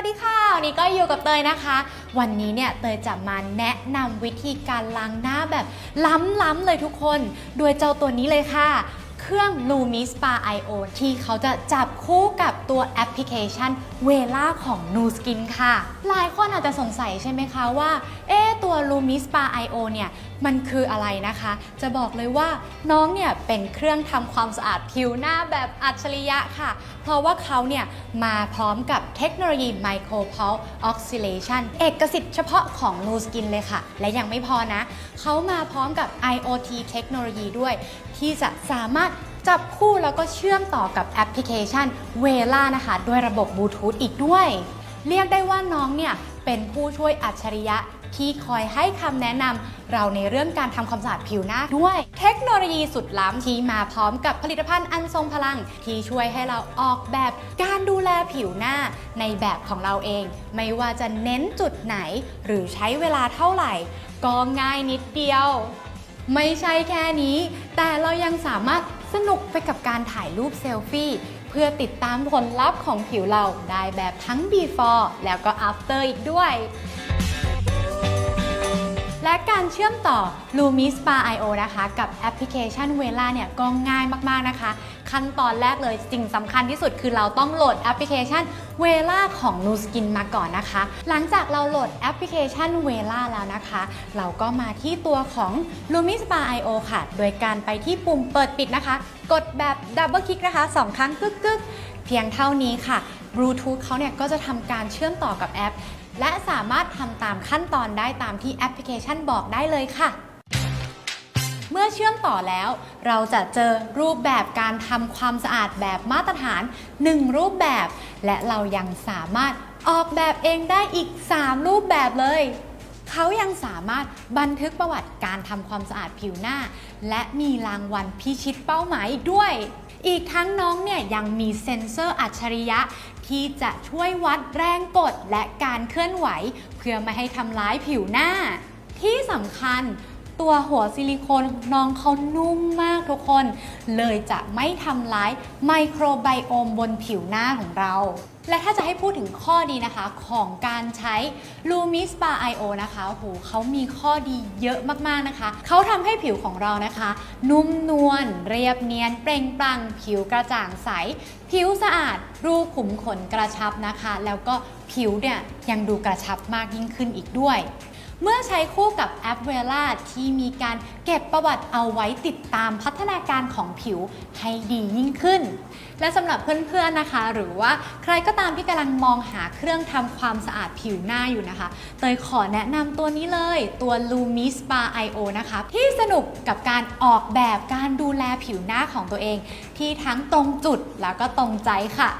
วัสดีค่ะ วันนี้ก็อยู่กับเตยนะคะ วันนี้เนี่ยเตยจะมาแนะนำวิธีการล้างหน้าแบบล้ำๆเลยทุกคนด้วยเจ้าตัวนี้เลยค่ะ เครื่อง Lumi Spa IO ที่เขาจะจับคู่กับตัวแอปพลิเคชัน v e l a ของ Nu Skin ค่ะ หลายคนอาจจะสงสัยใช่ไหมคะว่า เอ๊ตัว Lumi Spa IO เนี่ยมันคืออะไรนะคะ จะบอกเลยว่าน้องเนี่ยเป็นเครื่องทำความสะอาดผิวหน้าแบบอัจฉริยะค่ะ ราะว่าเขาเนี่ยมาพร้อมกับเทคโนโลยี Micro Pulse Oxidation เอกสิทธิ์เฉพาะของ Nu Skin เลยค่ะ และยังไม่พอนะ เขามาพร้อมกับ IoT เทคโนโลยีด้วย ที่จะสามารถจับคู่แล้วก็เชื่อมต่อกับแอปพลิเคชัน v e l a นะคะ ด้วยระบบบลูทูธอีกด้วย เรียกได้ว่าน้องเนี่ยเป็นผู้ช่วยอัจฉริยะ ที่คอยให้คำแนะนำเราในเรื่องการทำความสะอาดผิวหน้าด้วย เทคโนโลยีสุดล้ำที่มาพร้อมกับผลิตภัณฑ์อันทรงพลัง ที่ช่วยให้เราออกแบบการดูแลผิวหน้าในแบบของเราเอง ไม่ว่าจะเน้นจุดไหน หรือใช้เวลาเท่าไหร่ ก็ง่ายนิดเดียว ไม่ใช่แค่นี้ แต่เรายังสามารถสนุกไปกับการถ่ายรูปเซลฟี่เพื่อติดตามผลลัพธ์ของผิวเราได้แบบทั้ง before แล้วก็ after อีกด้วย และการเชื่อมต่อ Lumi Spa IO นะคะ กับแอปพลิเคชัน v e l a เนี่ยก็ง่ายมากๆนะคะ ขั้นตอนแรกเลยสิ่งสำคัญที่สุดคือเราต้องโหลดแอปพลิเคชัน v e l a ของ Nu Skin มาก่อนนะคะ หลังจากเราโหลดแอปพลิเคชัน v e l a แล้วนะคะ เราก็มาที่ตัวของ Lumi Spa IO ค่ะ โดยการไปที่ปุ่มเปิดปิดนะคะ กดแบบดับเบิลคลิกนะคะ2ครั้งกึกกึกๆเพียงเท่านี้ค่ะ บลูทูธเขาเนี่ยก็จะทำการเชื่อมต่อกับแอป และสามารถทำตามขั้นตอนได้ตามที่แอปพลิเคชันบอกได้เลยค่ะ เมื่อเชื่อมต่อแล้ว เราจะเจอรูปแบบการทำความสะอาดแบบมาตรฐาน 1 รูปแบบ และเรายังสามารถออกแบบเองได้อีก 3 รูปแบบเลย เขายังสามารถบันทึกประวัติการทำความสะอาดผิวหน้า และมีรางวัลพิชิตเป้าหมายอีกด้วย อีกทั้งน้องเนี่ยยังมีเซ็นเซอร์อัจฉริยะ ที่จะช่วยวัดแรงกดและการเคลื่อนไหว เพื่อไม่ให้ทำร้ายผิวหน้า ที่สำคัญตัวหัวซิลิโคนน้องเขานุ่มมากทุกคน เลยจะไม่ทำร้ายไมโครไบโอมบนผิวหน้าของเรา และถ้าจะให้พูดถึงข้อดีนะคะของการใช้ Lumi Spa IO นะคะโอ้โหเขามีข้อดีเยอะมากๆนะคะ เขาทำให้ผิวของเรานะคะ นุ่มนวลเรียบเนียน เปล่งปลั่ง ผิวกระจ่างใส ผิวสะอาด รูขุมขนกระชับนะคะ แล้วก็ผิวเนี่ยยังดูกระชับมากยิ่งขึ้นอีกด้วย เมื่อใช้คู่กับแอปเวล่าที่มีการเก็บประวัติเอาไว้ติดตามพัฒนาการของผิวให้ดียิ่งขึ้น และสำหรับเพื่อนๆนะคะ หรือว่าใครก็ตามที่กำลังมองหาเครื่องทำความสะอาดผิวหน้าอยู่นะคะ เตยขอแนะนำตัวนี้เลยตัว Lumi Spa IO นะคะที่สนุกกับการออกแบบการดูแลผิวหน้าของตัวเอง ที่ทั้งตรงจุดแล้วก็ตรงใจค่ะ